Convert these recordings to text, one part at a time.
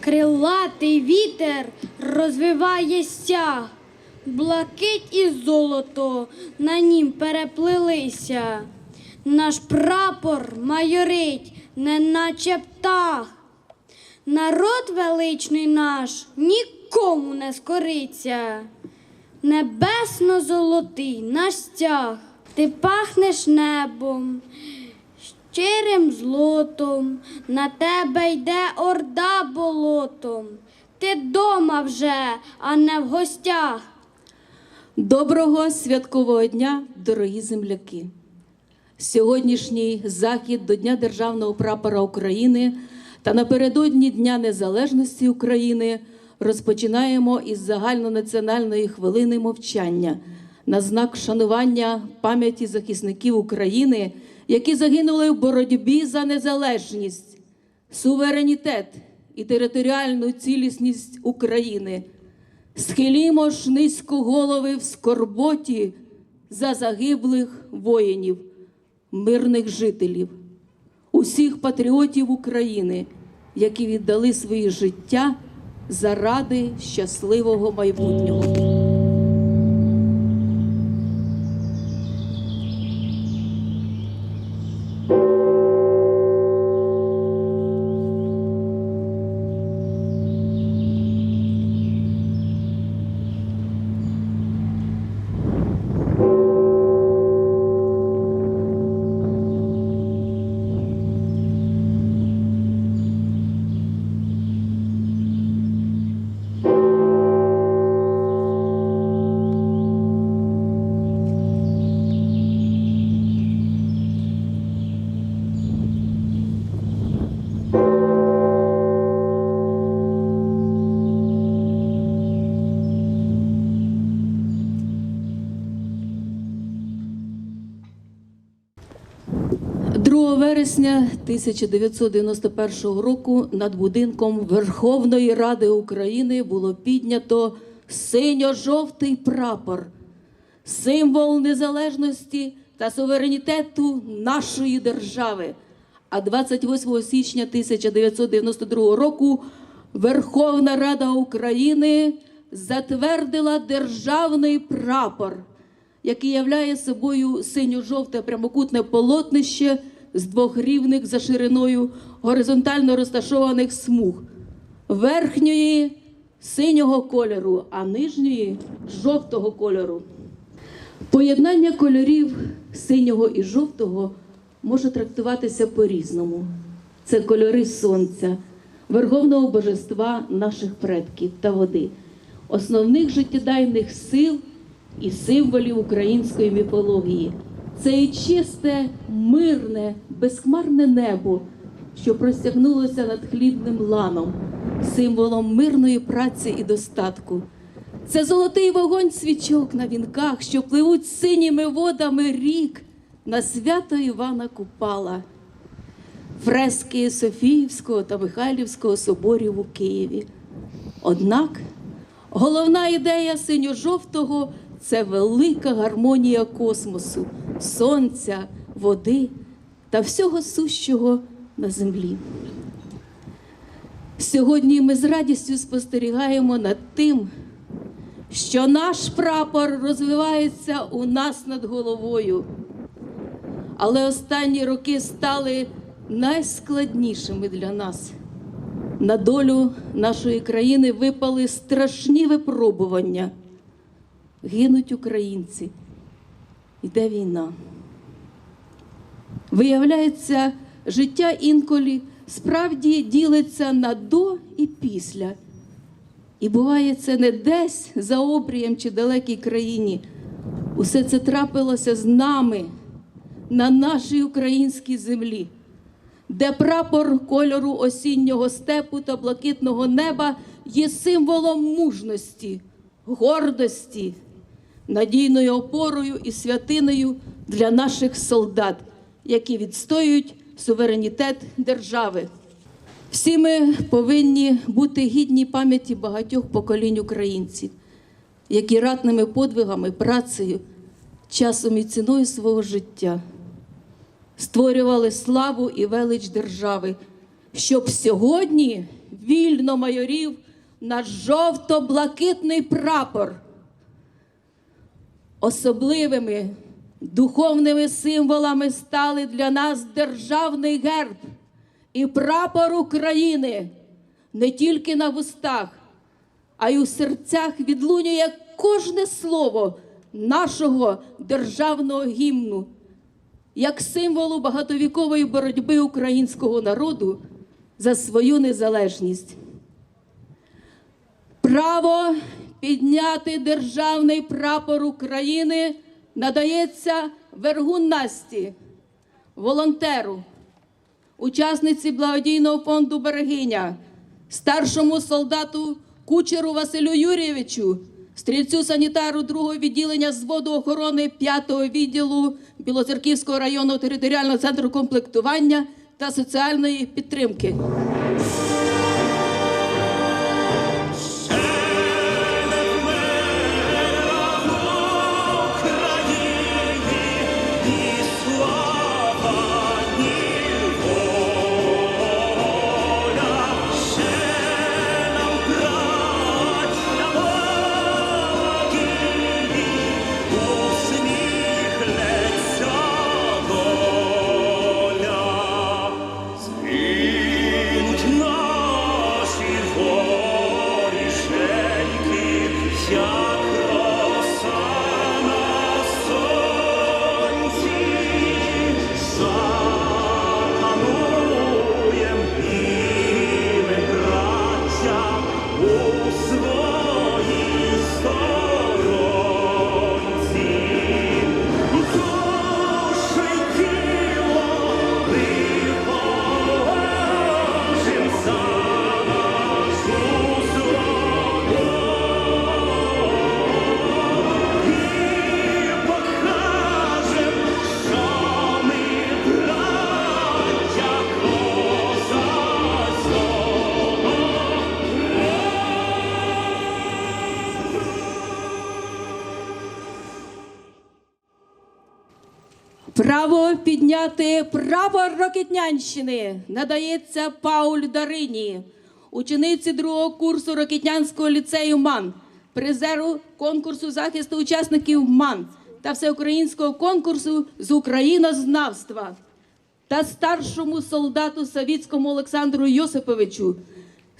Крилатий вітер розвиває стяг, блакить і золото на нім переплилися. Наш прапор майорить, неначе птах. Народ величний наш нікому не скориться. Небесно-золотий наш стяг, ти пахнеш небом, щирим злотом, на тебе йде орда болотом. Ти дома вже, а не в гостях. Доброго святкового дня, дорогі земляки! Сьогоднішній захід до Дня Державного прапора України та напередодні Дня Незалежності України розпочинаємо із загальнонаціональної хвилини мовчання на знак шанування пам'яті захисників України, які загинули в боротьбі за незалежність, суверенітет і територіальну цілісність України. Схилімо ж низько голови в скорботі за загиблих воїнів, мирних жителів, усіх патріотів України, які віддали свої життя заради щасливого майбутнього. – вересня 1991 року над будинком Верховної Ради України було піднято синьо-жовтий прапор, символ незалежності та суверенітету нашої держави. А 28 січня 1992 року Верховна Рада України затвердила державний прапор, який являє собою синьо-жовте прямокутне полотнище з двох рівних за шириною горизонтально розташованих смуг, верхньої синього кольору, а нижньої жовтого кольору. Поєднання кольорів синього і жовтого може трактуватися по-різному. Це кольори сонця, верховного божества наших предків та води, основних життєдайних сил і символів української міфології. Це і чисте, мирне, безхмарне небо, що простягнулося над хлібним ланом, символом мирної праці і достатку. Це золотий вогонь свічок на вінках, що пливуть синіми водами рік на свято Івана Купала, фрески Софіївського та Михайлівського соборів у Києві. Однак головна ідея синьо-жовтого це велика гармонія космосу, сонця, води та всього сущого на землі. Сьогодні ми з радістю спостерігаємо над тим, що наш прапор розвивається у нас над головою. Але останні роки стали найскладнішими для нас. На долю нашої країни випали страшні випробування. Гинуть українці. Йде війна. Виявляється, життя інколи справді ділиться на до і після. І буває це не десь за обрієм чи далекій країні. Усе це трапилося з нами на нашій українській землі, де прапор кольору осіннього степу та блакитного неба є символом мужності, гордості, надійною опорою і святиною для наших солдат, які відстоюють суверенітет держави. Всі ми повинні бути гідні пам'яті багатьох поколінь українців, які ратними подвигами, працею, часом і ціною свого життя створювали славу і велич держави, щоб сьогодні вільно майорів наш жовто-блакитний прапор. Особливими духовними символами стали для нас державний герб і прапор України не тільки на вустах, а й у серцях відлунює кожне слово нашого державного гімну, як символу багатовікової боротьби українського народу за свою незалежність. Право підняти державний прапор України надається Вергун Насті, волонтеру, учасниці благодійного фонду Берегиня, старшому солдату кучеру Василю Юрійовичу, стрільцю санітару другого відділення зводу охорони 5-го відділу Білоцерківського районного територіального центру комплектування та соціальної підтримки. Підняти прапор Рокетнянщини надається Пауль Дарині, учениці другого курсу Рокетнянського ліцею МАН, призеру конкурсу захисту учасників МАН та всеукраїнського конкурсу з українознавства та старшому солдату Савіцькому Олександру Йосиповичу,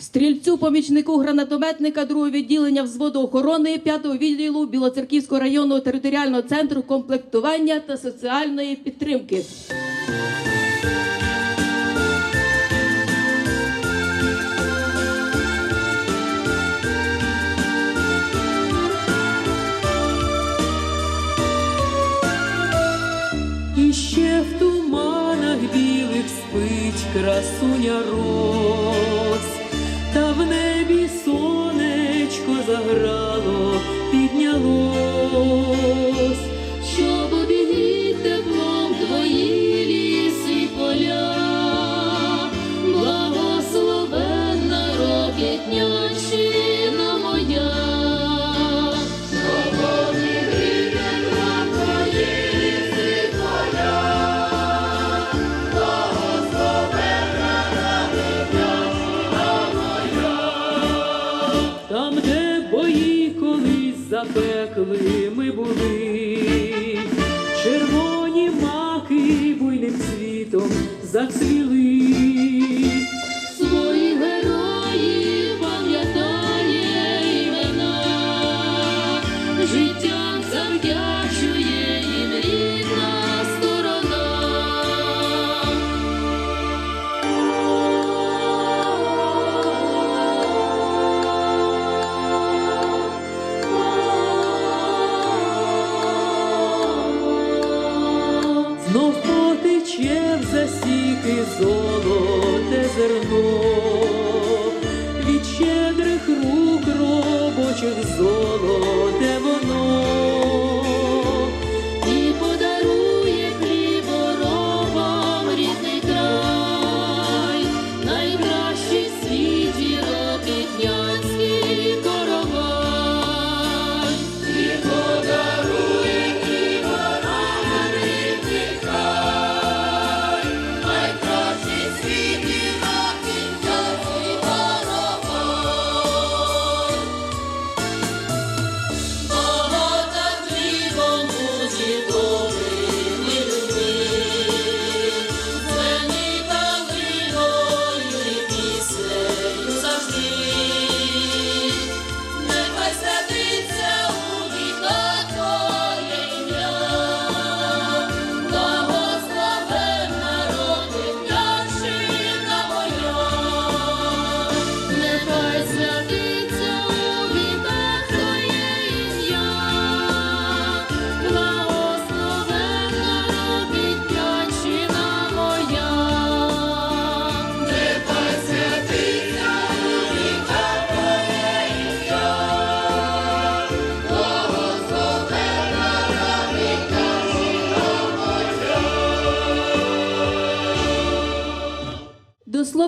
стрільцю помічнику гранатометника другого відділення взводу охорони 5-го відділу Білоцерківського районного територіального центру комплектування та соціальної підтримки. Ще в туманах білих спить красуня роз, запекли ми були, червоні маки буйним світом зацвіли. золот.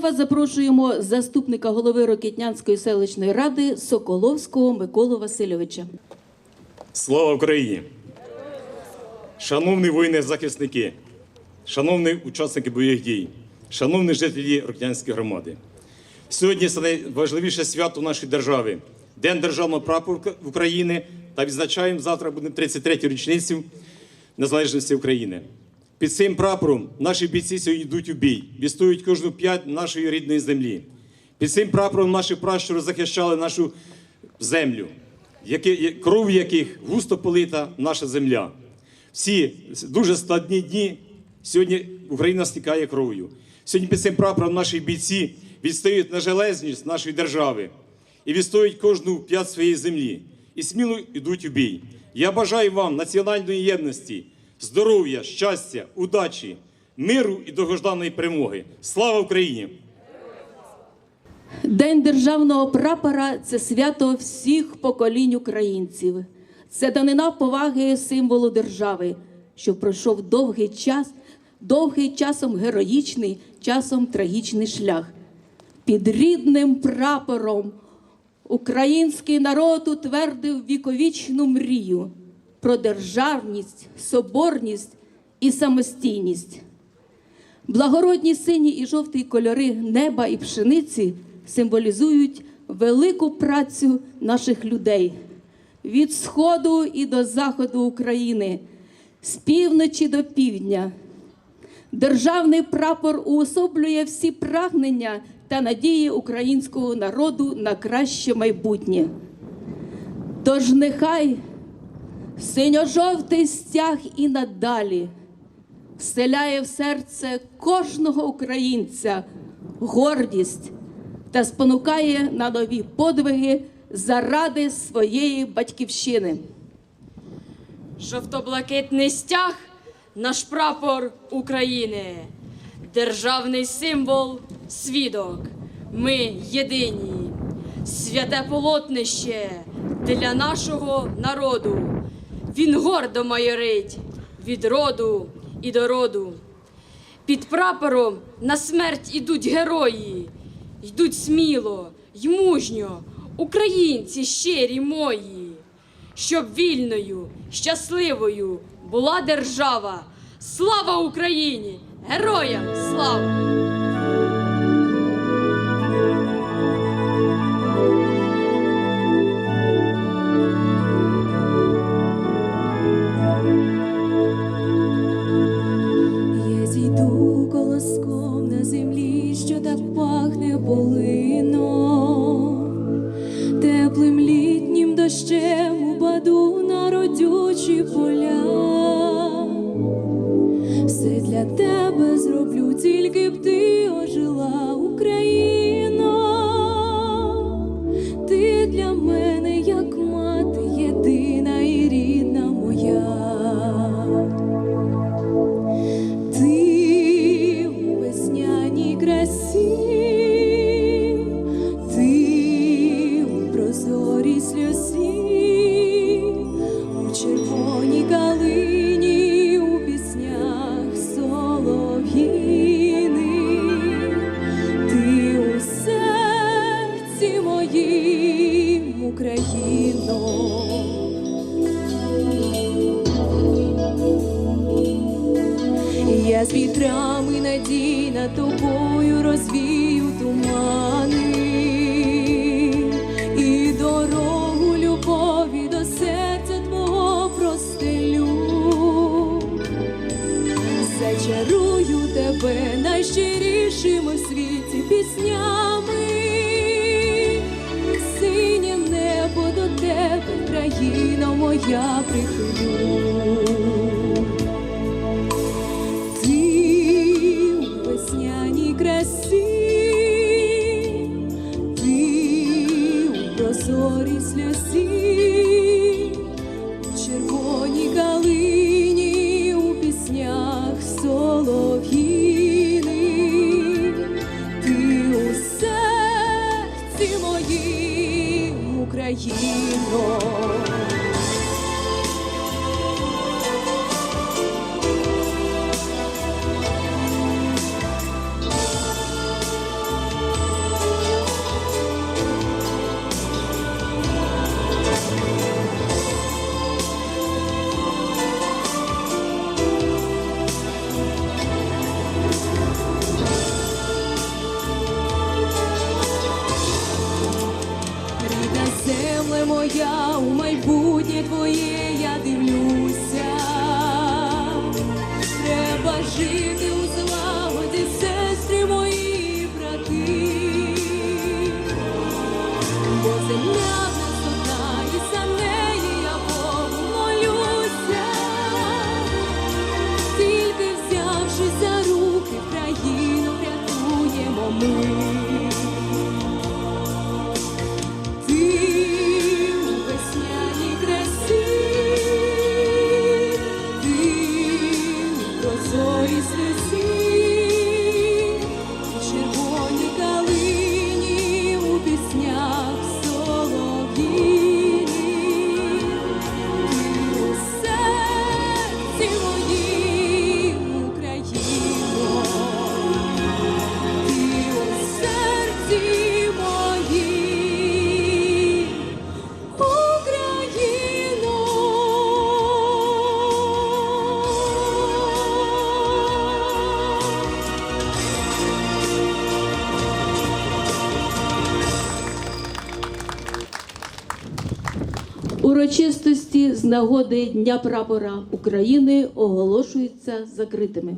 Слова запрошуємо заступника голови Рокітнянської селищної ради Соколовського Миколу Васильовича. Слава Україні! Шановні воїни-захисники, шановні учасники бойових дій, шановні жителі Рокнянської громади. Сьогодні це найважливіше свято нашої держави День Державного прапору України та відзначаємо завтра буде 33-ю річницю незалежності України. Під цим прапором наші бійці сьогодні йдуть у бій, відстоюють кожну п'ять нашої рідної землі. Під цим прапором наші пращури захищали нашу землю, кров яких густо полита наша земля. Всі дуже складні дні сьогодні Україна стікає кров'ю. Сьогодні під цим прапором наші бійці відстоюють нежелезність нашої держави і відстоюють кожну п'ять своєї землі. І сміло йдуть у бій. Я бажаю вам національної єдності, здоров'я, щастя, удачі, миру і довгожданої перемоги. Слава Україні! День державного прапора це свято всіх поколінь українців. Це данина поваги символу держави, що пройшов довгий час, довгий часом героїчний, часом трагічний шлях. Під рідним прапором український народ утвердив віковічну мрію про державність, соборність і самостійність. Благородні сині і жовті кольори неба і пшениці символізують велику працю наших людей від сходу і до заходу України, з півночі до півдня. Державний прапор уособлює всі прагнення та надії українського народу на краще майбутнє. Тож нехай синьо-жовтий стяг і надалі вселяє в серце кожного українця гордість та спонукає на нові подвиги заради своєї батьківщини. Жовто-блакитний стяг наш прапор України, державний символ, свідок. Ми єдині, святе полотнище для нашого народу. Він гордо майорить від роду і до роду. Під прапором на смерть ідуть герої, йдуть сміло й мужньо, українці щирі мої, щоб вільною, щасливою була держава. Слава Україні! Героям слава! З вітрами надій над тобою розвію тумани і дорогу любові до серця твого простелю. Зачарую тебе найщирішими в світі піснями, синє небо до тебе, країна моя прихилю. Сльозі, Урочистості з нагоди Дня прапора України оголошуються закритими.